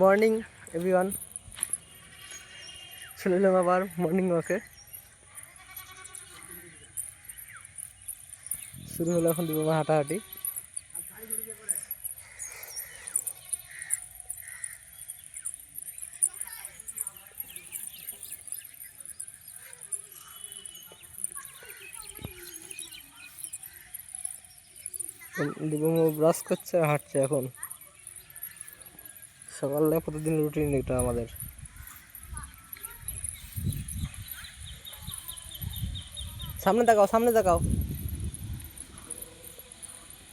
Morning, everyone. চলে আবার morning ওয়াকে। শুরু হলো এখন দিব হাঁটাহাঁটি। দিবম ব্রাশ করছে, হাঁটছে এখন। সকালে প্রতিদিন রুটিন এটা আমাদের। সামনে তাকাও সামনে তাকাও।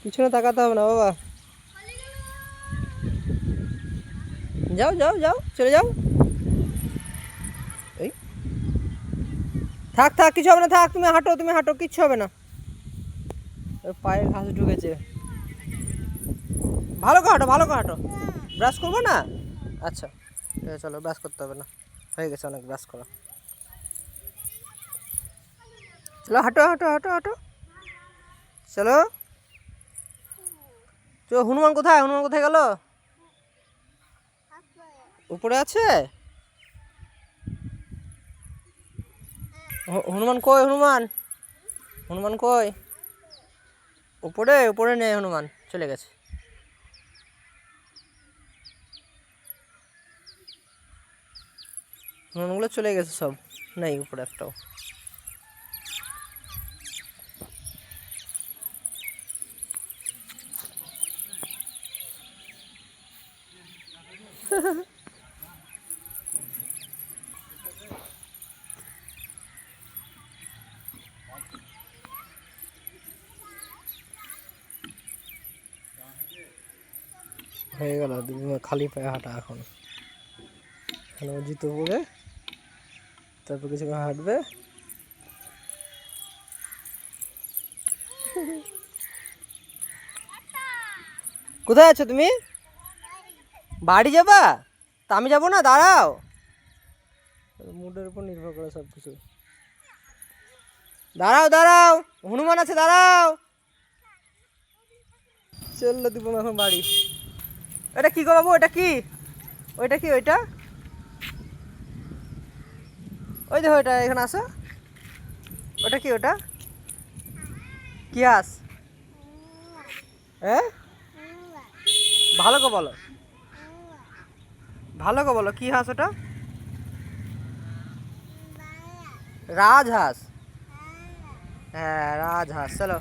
পিছনে তাকাতে হবে না, বাবা। যাও যাও যাও, চলে যাও। এই। থাক থাক, কিছু হবে না, থাক, তুমি হাঁটো তুমি হাঁটো, কিচ্ছু হবে না। পায়ে ঘাস ঢুকেছে। ভালো করে হাঁটো, ভালো করে হাঁটো। ব্রাশ করব না? আচ্ছা চলো ব্রাশ করতে হবে না। হয়ে গেছে অনেক ব্রাশ করা। চলো, হাঁটো হাঁটো হাঁটো হাঁটো। চলো। চো হনুমান কোথায়? হনুমান কোথায় গেল? উপরে আছে? হনুমান কই, হনুমান? হনুমান কই? উপরে উপরে নেই হনুমান, চলে গেছে। হনুমানগুলো চলে গেছে সব। নেই উপরে একটাও। হয়ে গেল খালি পায়ে হাঁটা এখন। এখানে ও জুতো পরে তারপর কিছুক্ষণ হাঁটবে। কোথায় আছো তুমি? বাড়ি যাবা? তা আমি যাব না, দাঁড়াও। মুডের উপর নির্ভর করে সব কিছু দাঁড়াও দাঁড়াও। হনুমান আছে, দাঁড়াও। চলল দিব এখন বাড়ি। এটা কি গো বাবু? এটা কি? ওইটা কি, ওইটা? ওই দেখো ওইটা এখানে আসো ওটা কি ওটা? কি হাঁস হ্যাঁ? ভালো কো বলো। ভালো কো বলো, কি হাঁস ওটা? রাজহাঁস। হ্যাঁ রাজহাঁস, চলো।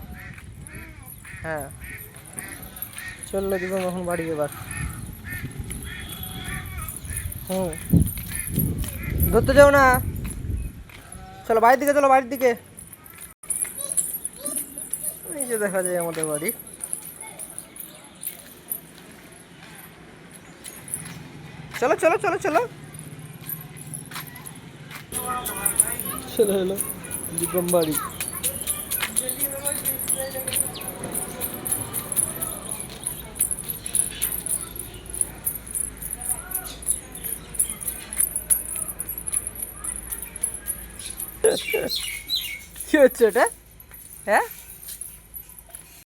হ্যাঁ। চলল দিব, এখন বাড়ি এবার। হুম। ধরতে যাও না। চলো বাড়ির দিকে, চলো বাড়ির দিকে। এই যে দেখা যায় আমাদের বাড়ি। চলো চলো চলো চলো। চলো হলো দিগম কি হচ্ছে ওটা হ্যাঁ